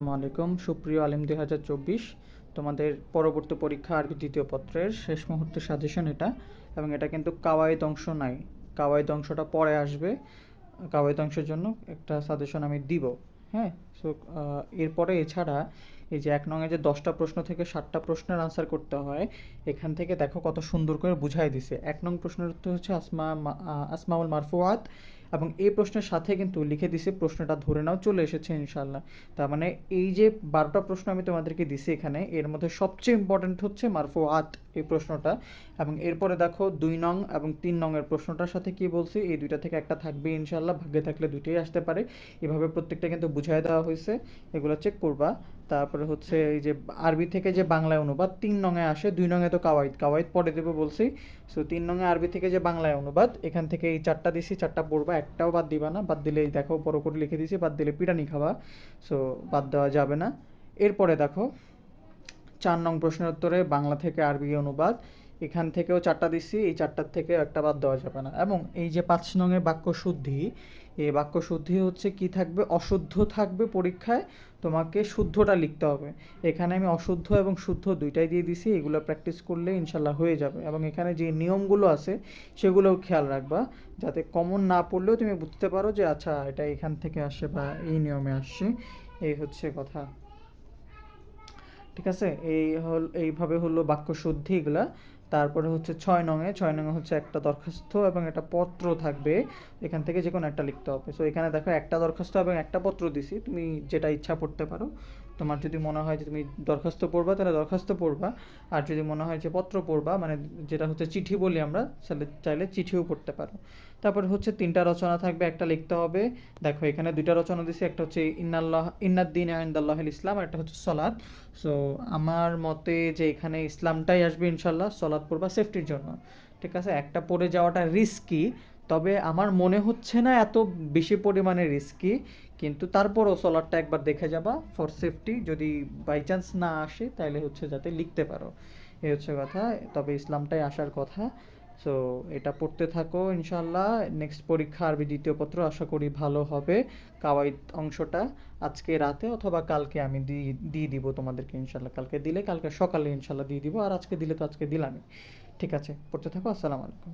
আলাইকুম। সুপ্রিয় আলিম দুই হাজার চব্বিশ, তোমাদের পরবর্তী পরীক্ষা আরবি দ্বিতীয় পত্রের শেষ মুহূর্তের সাজেশন এটা এবং এটা কিন্তু কাওয়াইদ অংশ নাই। কাওয়াইদ অংশটা পরে আসবে। কাওয়াইদ অংশের জন্য একটা সাজেশন আমি দিব হ্যাঁ? সো এরপরে এছাড়া এই যে এক নঙে যে দশটা প্রশ্ন থেকে ষাটটা প্রশ্নের আনসার করতে হয়, এখান থেকে দেখো কত সুন্দর করে বুঝাই দিছে। এক নং প্রশ্নের উত্তর হচ্ছে আসমা আসমাউল মারফুয়াত। এবং এই প্রশ্নের সাথে কিন্তু লিখে দিছে, প্রশ্নটা ধরে নাও, চলে এসেছে ইনশাল্লাহ তার মানে এই যে বারোটা প্রশ্ন আমি তোমাদেরকে দিছি এখানে, এর মধ্যে সবচেয়ে ইম্পর্ট্যান্ট হচ্ছে মারফুয়াত এই প্রশ্নটা। এবং এরপরে দেখো দুই নং এবং তিন নংয়ের প্রশ্নটার সাথে কি বলছি? এই দুইটা থেকে একটা থাকবে ইনশাল্লাহ ভাগ্যে থাকলে দুইটাই আসতে পারে। এভাবে প্রত্যেকটা কিন্তু বুঝাই দেওয়া হয়েছে, এগুলো চেক করবা। তারপরে হচ্ছে এই যে আরবি থেকে যে বাংলায় অনুবাদ, তিন নঙে আসে, দুই নঙে তো কাওয়াইদ। কাওয়াইদ পরে দেবো বলছি। সো তিন নঙে আরবি থেকে যে বাংলায় অনুবাদ, এখান থেকে এই চারটা দিছি, চারটা পড়বা, একটাও বাদ দিবা না। বাদ দিলে এই দেখো বড় করে লিখে দিছি, বাদ দিলে পিটানি খাবা। সো বাদ দেওয়া যাবে না। এরপরে দেখো চার নং প্রশ্নের উত্তরে বাংলা থেকে আরবি অনুবাদ। এখান থেকেও চারটা দিচ্ছি, এই চারটার থেকে একটা বাদ দেওয়া যাবে না। এবং এই যে পাঁচ নংয়ের বাক্য শুদ্ধি এই বাক্য শুদ্ধি হচ্ছে কি থাকবে? অশুদ্ধ থাকবে পরীক্ষায়, তোমাকে শুদ্ধটা লিখতে হবে। এখানে আমি অশুদ্ধ এবং শুদ্ধ দুইটাই দিয়ে দিছি, এগুলো প্র্যাকটিস করলে ইনশাল্লাহ হয়ে যাবে। এবং এখানে যে নিয়মগুলো আছে, সেগুলোও খেয়াল রাখবা, যাতে কমন না পড়লেও তুমি বুঝতে পারো যে আচ্ছা এটা এখান থেকে আসে বা এই নিয়মে আসছে এই হচ্ছে কথা। ঠিক আছে? এই হল, এইভাবে হলো বাক্য শুদ্ধি এগুলা। তারপরে হচ্ছে ছয় নঙে ছয় নঙে হচ্ছে একটা দরখাস্ত এবং একটা পত্র থাকবে। এখান থেকে যে কোনো একটা লিখতে হবে। সো এখানে দেখো একটা দরখাস্ত এবং একটা পত্র দিছি। তুমি যেটা ইচ্ছা পড়তে পারো। তোমার যদি মনে হয় যে তুমি দরখাস্ত পড়বা, তাহলে দরখাস্ত পড়বা। আর যদি মনে হয় যে পত্র পড়বা মানে যেটা হচ্ছে চিঠি বলি আমরা, তাহলে চাইলে চিঠিও পড়তে পারো। তারপর হচ্ছে তিনটা রচনা থাকবে, একটা লিখতে হবে। দেখো, এখানে দুইটা রচনা দিছি, একটা হচ্ছে ইন্নাল্লাহ ইন্নাদ্দিন আইন্দাল্লাহ ইসলাম, আর একটা হচ্ছে সলাদ সো আমার মতে যে এখানে ইসলামটাই আসবে ইনশাল্লাহ সলাদ পড়বা সেফটির জন্য। ঠিক আছে? একটা পড়ে যাওয়াটা রিস্কি তবে আমার মনে হচ্ছে না এত বেশি পরিমাণে রিস্কি কিন্তু তারপরও সোলারটা একবার দেখে যাবা ফর সেফটি যদি বাই চান্স না আসে তাহলে হচ্ছে যাতে লিখতে পারো। এই হচ্ছে কথা, তবে ইসলামটাই আসার কথা। সো এটা পড়তে থাকো ইনশাল্লাহ নেক্সট পরীক্ষা আরবি দ্বিতীয় পত্র আশা করি ভালো হবে। কাওয়াইদ অংশটা আজকে রাতে অথবা কালকে আমি দিয়ে দিয়ে দিব তোমাদেরকে ইনশাল্লাহ কালকে দিলে, কালকে সকালে ইনশাল্লাহ দিয়ে দিব। আর আজকে দিলে তো আজকে দিলামই। ঠিক আছে, পড়তে থাকো। আসসালামু আলাইকুম।